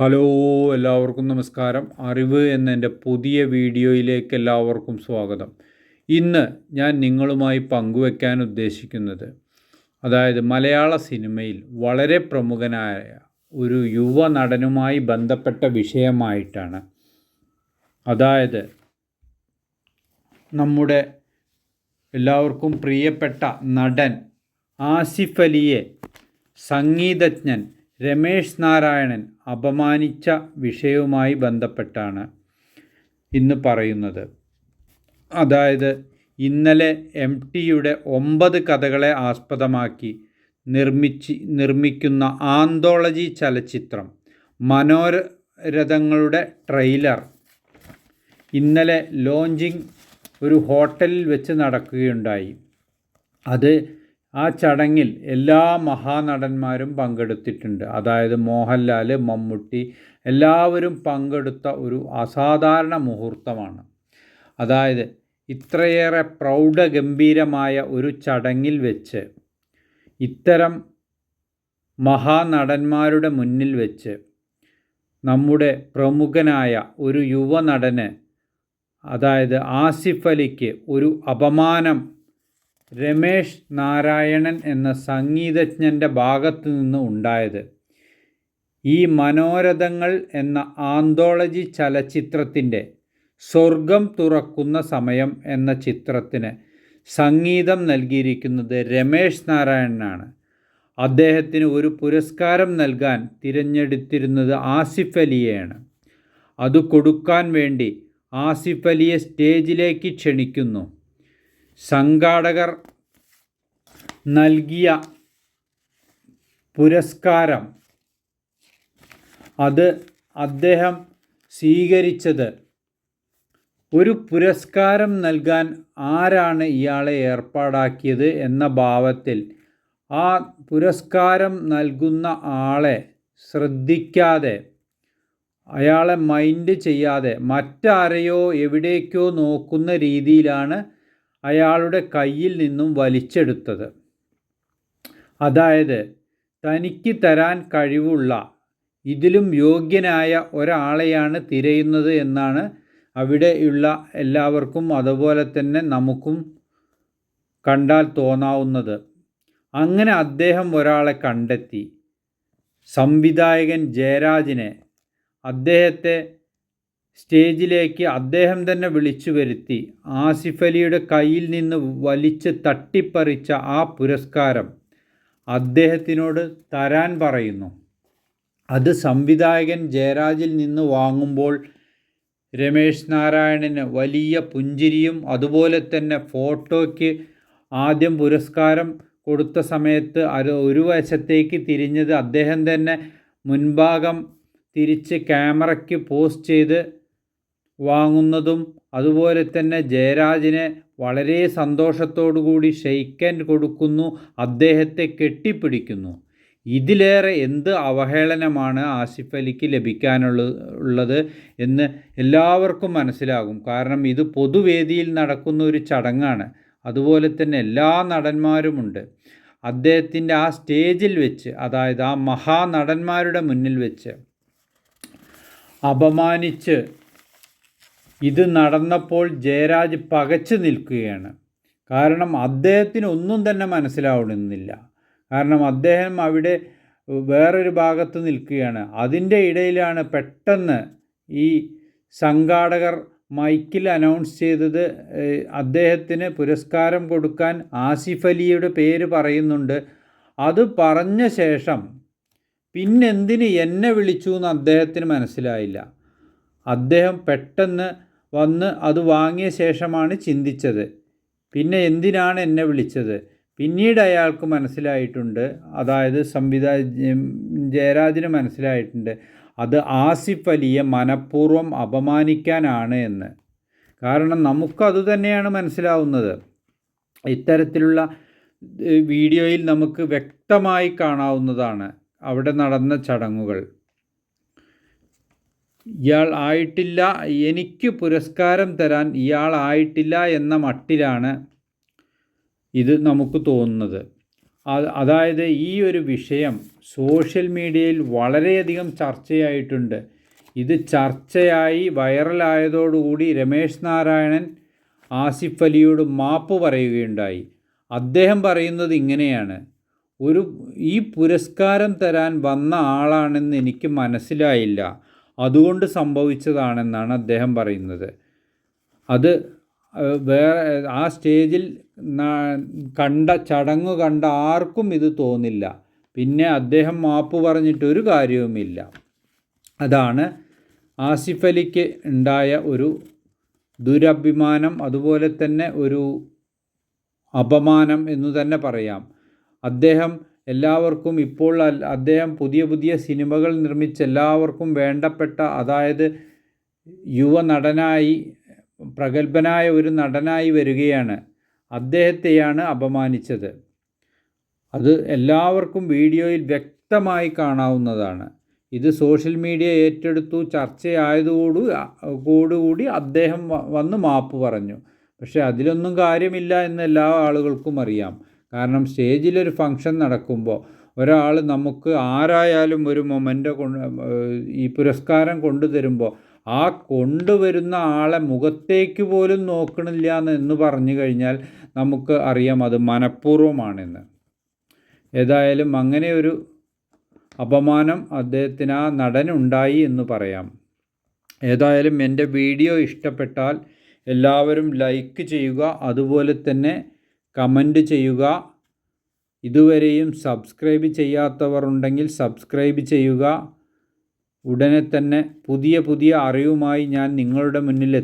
Hello എല്ലാവർക്കും നമസ്കാരം. അറിവ് എന്ന എന്റെ പുതിയ വീഡിയോയിലേക്ക് എല്ലാവർക്കും സ്വാഗതം. ഇന്ന് ഞാൻ നിങ്ങളുമായി പങ്കുവെക്കാൻ ഉദ്ദേശിക്കുന്നത് അതായത് മലയാള സിനിമയിൽ വളരെ പ്രമുഖനായ ഒരു യുവ നടനുമായി ബന്ധപ്പെട്ട വിഷയമായിട്ടാണ്. അതായത് നമ്മുടെ എല്ലാവർക്കും പ്രിയപ്പെട്ട നടൻ ആസിഫ് അലിയെ സംഗീതജ്ഞൻ രമേഷ് നാരായണൻ അപമാനിച്ച വിഷയവുമായി ബന്ധപ്പെട്ടാണ് ഇന്ന് പറയുന്നത്. അതായത് ഇന്നലെ എം ടിയുടെ ഒമ്പത് കഥകളെ ആസ്പദമാക്കി നിർമ്മിച്ച് നിർമ്മിക്കുന്ന ആന്തോളജി ചലച്ചിത്രം മനോരഥങ്ങളുടെ ട്രെയിലർ ഇന്നലെ ലോഞ്ചിങ് ഒരു ഹോട്ടലിൽ വെച്ച് നടക്കുകയുണ്ടായി. അത് ആ ചടങ്ങിൽ എല്ലാ മഹാനടന്മാരും പങ്കെടുത്തിട്ടുണ്ട്. അതായത് മോഹൻലാൽ മമ്മൂട്ടി എല്ലാവരും പങ്കെടുത്ത ഒരു അസാധാരണ മുഹൂർത്തമാണ്. അതായത് ഇത്രയേറെ പ്രൗഢഗംഭീരമായ ഒരു ചടങ്ങിൽ വെച്ച് ഇത്തരം മഹാനടന്മാരുടെ മുന്നിൽ വെച്ച് നമ്മുടെ പ്രമുഖനായ ഒരു യുവനടന് അതായത് ആസിഫ് അലിക്ക് ഒരു അപമാനം രമേഷ് നാരായണൻ എന്ന സംഗീതജ്ഞന്റെ ഭാഗത്തു നിന്ന് ഉണ്ടായത്. ഈ മനോരഥങ്ങൾ എന്ന ആന്തോളജി ചലച്ചിത്രത്തിന്റെ സ്വർഗം തുറക്കുന്ന സമയം എന്ന ചിത്രത്തിന് സംഗീതം നൽകിയിരിക്കുന്നത് രമേശ് നാരായണനാണ്. അദ്ദേഹത്തിന് ഒരു പുരസ്കാരം നൽകാൻ തിരഞ്ഞെടുത്തിരുന്നത് ആസിഫ് അലിയെയാണ്. അത് കൊടുക്കാൻ വേണ്ടി ആസിഫ് അലിയെ സ്റ്റേജിലേക്ക് ക്ഷണിക്കുന്നു. സംഘാടകർ നൽകിയ പുരസ്കാരം. അത് അദ്ദേഹം സ്വീകരിച്ചത്. ഒരു പുരസ്കാരം നൽകാൻ ആരാണ് ഇയാളെ ഏർപ്പാടാക്കിയത് എന്ന ഭാവത്തിൽ ആ പുരസ്കാരം നൽകുന്ന ആളെ ശ്രദ്ധിക്കാതെ അയാളെ മൈൻഡ് ചെയ്യാതെ മറ്റാരെയോ എവിടേക്കോ നോക്കുന്ന രീതിയിലാണ് അയാളുടെ കയ്യിൽ നിന്നും വലിച്ചെടുത്തത്. അതായത് തനിക്ക് തരാൻ കഴിവുള്ള ഇതിലും യോഗ്യനായ ഒരാളെയാണ് തിരയുന്നത് എന്നാണ് അവിടെയുള്ള എല്ലാവർക്കും അതുപോലെ തന്നെ നമുക്കും കണ്ടാൽ തോന്നാവുന്നത്. അങ്ങനെ അദ്ദേഹം ഒരാളെ കണ്ടെത്തി. സംവിധായകൻ ജയരാജിനെ അദ്ദേഹത്തെ സ്റ്റേജിലേക്ക് അദ്ദേഹം തന്നെ വിളിച്ചു വരുത്തി. ആസിഫ് അലിയുടെ കയ്യിൽ നിന്ന് വലിച്ച് തട്ടിപ്പറിച്ച ആ പുരസ്കാരം അദ്ദേഹത്തിനോട് തരാൻ പറയുന്നു. അത് സംവിധായകൻ ജയരാജിൽ നിന്ന് വാങ്ങുമ്പോൾ രമേശ് നാരായണന് വലിയ പുഞ്ചിരിയും അതുപോലെ തന്നെ ഫോട്ടോയ്ക്ക് ആദ്യം പുരസ്കാരം കൊടുത്ത സമയത്ത് അത് ഒരു വശത്തേക്ക് തിരിഞ്ഞത് അദ്ദേഹം തന്നെ മുൻഭാഗം തിരിച്ച് ക്യാമറയ്ക്ക് പോസ്റ്റ് ചെയ്ത് വാങ്ങുന്നതും അതുപോലെ തന്നെ ജയരാജിനെ വളരെ സന്തോഷത്തോടുകൂടി ഷെയ്ക്കൻ കൊടുക്കുന്നു അദ്ദേഹത്തെ കെട്ടിപ്പിടിക്കുന്നു. ഇതിലേറെ എന്ത് അവഹേളനമാണ് ആസിഫ് അലിക്ക് ലഭിക്കാനുള്ള ഉള്ളത് എന്ന് എല്ലാവർക്കും മനസ്സിലാകും. കാരണം ഇത് പൊതുവേദിയിൽ നടക്കുന്ന ഒരു ചടങ്ങാണ്. അതുപോലെ തന്നെ എല്ലാ നടന്മാരുമുണ്ട്. അദ്ദേഹത്തിന്റെ ആ സ്റ്റേജിൽ വെച്ച് അതായത് ആ മഹാനടന്മാരുടെ മുന്നിൽ വെച്ച് അപമാനിച്ച് ഇത് നടന്നപ്പോൾ ജയരാജ് പകച്ചു നിൽക്കുകയാണ്. കാരണം അദ്ദേഹത്തിന് ഒന്നും തന്നെ മനസ്സിലാവണമെന്നില്ല കാരണം അദ്ദേഹം അവിടെ വേറൊരു ഭാഗത്ത് നിൽക്കുകയാണ്. അതിന്റെ ഇടയിലാണ് പെട്ടെന്ന് ഈ സംഘാടകർ മൈക്കിൽ അനൗൺസ് ചെയ്തത് അദ്ദേഹത്തിന് പുരസ്കാരം കൊടുക്കാൻ ആസിഫ് അലിയുടെ പേര് പറയുന്നുണ്ട്. അത് പറഞ്ഞ ശേഷം പിന്നെന്തിന് എന്നെ വിളിച്ചു എന്ന് അദ്ദേഹത്തിന് മനസ്സിലായില്ല. അദ്ദേഹം പെട്ടെന്ന് വന്ന് അത് വാങ്ങിയ ശേഷമാണ് ചിന്തിച്ചത്. പിന്നെ എന്തിനാണ് എന്നെ വിളിച്ചത്? പിന്നീട് അയാൾക്ക് മനസ്സിലായിട്ടുണ്ട്. അതായത് സംവിധാ ജയരാജിന് മനസ്സിലായിട്ടുണ്ട്. അത് ആസിഫ് അലിയെ മനഃപൂർവം അപമാനിക്കാനാണ് എന്ന്. കാരണം നമുക്കത് തന്നെയാണ് മനസ്സിലാവുന്നത്. ഇത്തരത്തിലുള്ള വീഡിയോയിൽ നമുക്ക് വ്യക്തമായി കാണാവുന്നതാണ് അവിടെ നടന്ന ചടങ്ങുകൾ. ഇയാൾ ആയിട്ടില്ല എനിക്ക് പുരസ്കാരം തരാൻ ഇയാൾ ആയിട്ടില്ല എന്ന മട്ടിലാണ് ഇത് നമുക്ക് തോന്നുന്നത്. അതായത് ഈ ഒരു വിഷയം സോഷ്യൽ മീഡിയയിൽ വളരെയധികം ചർച്ചയായിട്ടുണ്ട്. ഇത് ചർച്ചയായി വൈറലായതോടുകൂടി രമേശ് നാരായണൻ ആസിഫ് അലിയോട് മാപ്പ് പറയുകയുണ്ടായി. അദ്ദേഹം പറയുന്നത് ഇങ്ങനെയാണ്. ഒരു ഈ പുരസ്കാരം തരാൻ വന്ന ആളാണെന്ന് എനിക്ക് മനസ്സിലായില്ല. അതുകൊണ്ട് സംഭവിച്ചതാണെന്നാണ് അദ്ദേഹം പറയുന്നത്. അത് വേറെ ആ സ്റ്റേജിൽ കണ്ട ചടങ്ങ് കണ്ട ആർക്കും ഇത് തോന്നില്ല. പിന്നെ അദ്ദേഹം മാപ്പ് പറഞ്ഞിട്ട് ഒരു കാര്യവുമില്ല. അതാണ് ആസിഫ് അലിക്ക് ഉണ്ടായ ഒരു ദുരഭിമാനം അതുപോലെ തന്നെ ഒരു അപമാനം എന്ന് തന്നെ പറയാം. അദ്ദേഹം എല്ലാവർക്കും ഇപ്പോൾ അദ്ദേഹം പുതിയ പുതിയ സിനിമകൾ നിർമ്മിച്ച് എല്ലാവർക്കും വേണ്ടപ്പെട്ട അതായത് യുവ നടനായി പ്രഗത്ഭനായ ഒരു നടനായി വരികയാണ്. അദ്ദേഹത്തെയാണ് അപമാനിച്ചത്. അത് എല്ലാവർക്കും വീഡിയോയിൽ വ്യക്തമായി കാണാവുന്നതാണ്. ഇത് സോഷ്യൽ മീഡിയ ഏറ്റെടുത്തു ചർച്ചയായതോടു കൂടി അദ്ദേഹം വന്ന് മാപ്പ് പറഞ്ഞു. പക്ഷേ അതിലൊന്നും കാര്യമില്ല എന്ന് എല്ലാ ആളുകൾക്കും അറിയാം. കാരണം സ്റ്റേജിലൊരു ഫങ്ഷൻ നടക്കുമ്പോൾ ഒരാൾ നമുക്ക് ആരായാലും ഒരു മൊമെന്റ് ഈ പുരസ്കാരം കൊണ്ടുതരുമ്പോൾ ആ കൊണ്ടുവരുന്ന ആളെ മുഖത്തേക്ക് പോലും നോക്കണില്ല എന്ന് പറഞ്ഞു കഴിഞ്ഞാൽ നമുക്ക് അറിയാം അത് മനഃപൂർവമാണെന്ന്. ഏതായാലും അങ്ങനെ ഒരു അപമാനം അദ്ദേഹത്തിന് ആ നടനുണ്ടായി എന്ന് പറയാം. ഏതായാലും എന്റെ വീഡിയോ ഇഷ്ടപ്പെട്ടാൽ എല്ലാവരും ലൈക്ക് ചെയ്യുക. അതുപോലെ തന്നെ കമന്റ് ചെയ്യുക. ഇതുവരെയും സബ്സ്ക്രൈബ് ചെയ്യാത്തവർ ഉണ്ടെങ്കിൽ സബ്സ്ക്രൈബ് ചെയ്യുക. ഉടനെ തന്നെ പുതിയ പുതിയ അറിവുമായി ഞാൻ നിങ്ങളുടെ മുന്നിൽ